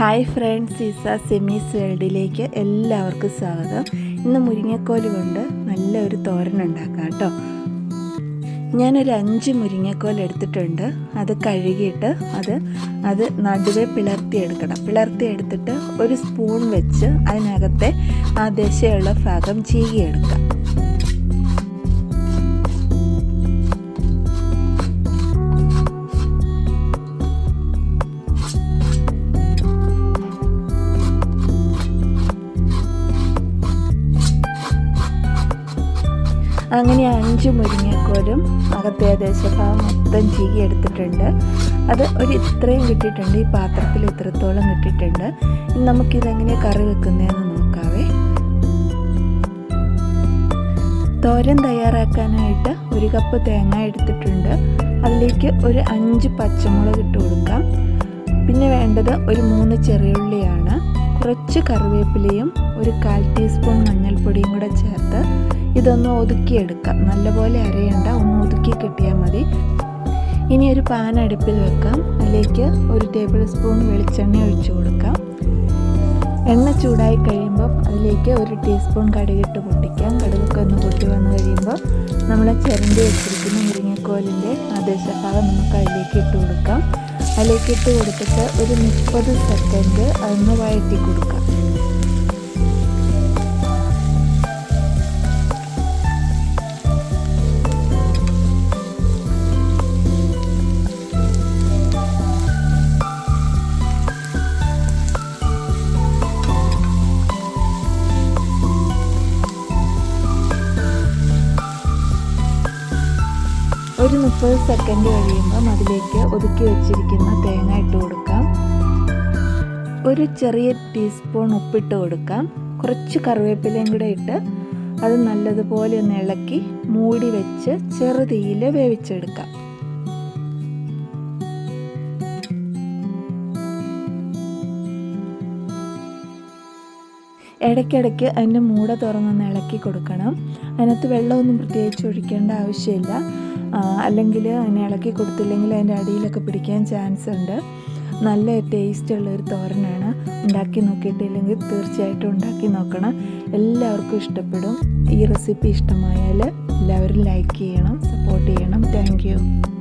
Hi friends Isa സെമീസ് വേൾഡിലേക്ക് എല്ലാവർക്കും സ്വാഗതം. ഇന്ന് മുരിങ്ങക്കോൽ കൊണ്ട് നല്ലൊരു തോരൻ ഉണ്ടാക്കാം കേട്ടോ. ഞാനൊരു അഞ്ച് മുരിങ്ങക്കോൽ എടുത്തിട്ടുണ്ട്. അത് കഴുകിയിട്ട് അത് അത് നടുവെ പിളർത്തിയെടുക്കണം പിളർത്തിയെടുത്തിട്ട് ഒരു സ്പൂൺ വെച്ച് അതിനകത്തെ ആ ദശയുള്ള ഭാഗം ചീകിയെടുക്കാം. അങ്ങനെ അഞ്ച് മുരിങ്ങക്കോലും അകത്തെ ദേശഭാഗം മൊത്തം ചീകി എടുത്തിട്ടുണ്ട്. അത് ഒരു ഇത്രയും കിട്ടിയിട്ടുണ്ട്. ഈ പാത്രത്തിൽ ഇത്രത്തോളം കിട്ടിയിട്ടുണ്ട്. നമുക്കിതെങ്ങനെ കറി വെക്കുന്നതെന്ന് നോക്കാവേ. തോരൻ തയ്യാറാക്കാനായിട്ട് ഒരു കപ്പ് തേങ്ങ എടുത്തിട്ടുണ്ട്. അതിലേക്ക് ഒരു അഞ്ച് പച്ചമുളക് ഇട്ട് കൊടുക്കാം. പിന്നെ വേണ്ടത് ഒരു മൂന്ന് ചെറിയുള്ളിയാണ് കുറച്ച് കറിവേപ്പിലയും ഒരു കാൽ ടീസ്പൂൺ മഞ്ഞൾപ്പൊടിയും കൂടെ ചേർത്ത് ഇതൊന്ന് ഒതുക്കിയെടുക്കാം. നല്ലപോലെ അരയണ്ട ഒന്ന് ഒതുക്കി കിട്ടിയാൽ മതി. ഇനി ഒരു പാൻ അടുപ്പിൽ വെക്കാം. അതിലേക്ക് ഒരു ടേബിൾ സ്പൂൺ വെളിച്ചെണ്ണ ഒഴിച്ചു കൊടുക്കാം. എണ്ണ ചൂടായി കഴിയുമ്പോൾ അതിലേക്ക് ഒരു ടീസ്പൂൺ കടുകിട്ട് പൊട്ടിക്കാം. കടുകൊക്കെ ഒന്ന് പൊട്ടി വന്നു കഴിയുമ്പോൾ നമ്മൾ ചിരണ്ടി വെച്ചിരിക്കുന്ന മുരിങ്ങക്കോലിന്റെ ആ ദശഭാഗം നമുക്ക് അതിലേക്ക് ഇട്ട് കൊടുക്കാം. അതിലേക്ക് ഇട്ട് കൊടുത്തിട്ട് ഒരു മുപ്പത് സെക്കൻഡ് ഒന്ന് വഴറ്റി കൊടുക്കാം ഒരു മുപ്പത് സെക്കൻഡ് കഴിയുമ്പം അതിലേക്ക് ഒതുക്കി വെച്ചിരിക്കുന്ന തേങ്ങ ഇട്ട് കൊടുക്കാം. ഒരു ചെറിയ ടീസ്പൂൺ ഉപ്പിട്ട് കൊടുക്കാം. കുറച്ച് കറിവേപ്പിലയും കൂടെ ഇട്ട് അത് നല്ലതുപോലെ ഒന്ന് ഇളക്കി മൂടി വെച്ച് ചെറുതീയിൽ വേവിച്ചെടുക്കാം. ഇടയ്ക്കിടയ്ക്ക് അതിന്റെ മൂട തുറന്നൊന്ന് ഇളക്കി കൊടുക്കണം. അതിനകത്ത് വെള്ളമൊന്നും പ്രത്യേകിച്ച് ഒഴിക്കേണ്ട ആവശ്യമില്ല. അല്ലെങ്കിൽ അതിനെ ഇളക്കി കൊടുത്തില്ലെങ്കിൽ അതിന്റെ അടിയിലൊക്കെ പിടിക്കാൻ ചാൻസ് ഉണ്ട്. നല്ല ടേസ്റ്റ് ഉള്ളൊരു തോരനാണ്. ഉണ്ടാക്കി നോക്കിയിട്ടില്ലെങ്കിൽ തീർച്ചയായിട്ടും ഉണ്ടാക്കി നോക്കണം. എല്ലാവർക്കും ഇഷ്ടപ്പെടും. ഈ റെസിപ്പി ഇഷ്ടമായാൽ എല്ലാവരും ലൈക്ക് ചെയ്യണം സപ്പോർട്ട് ചെയ്യണം. താങ്ക്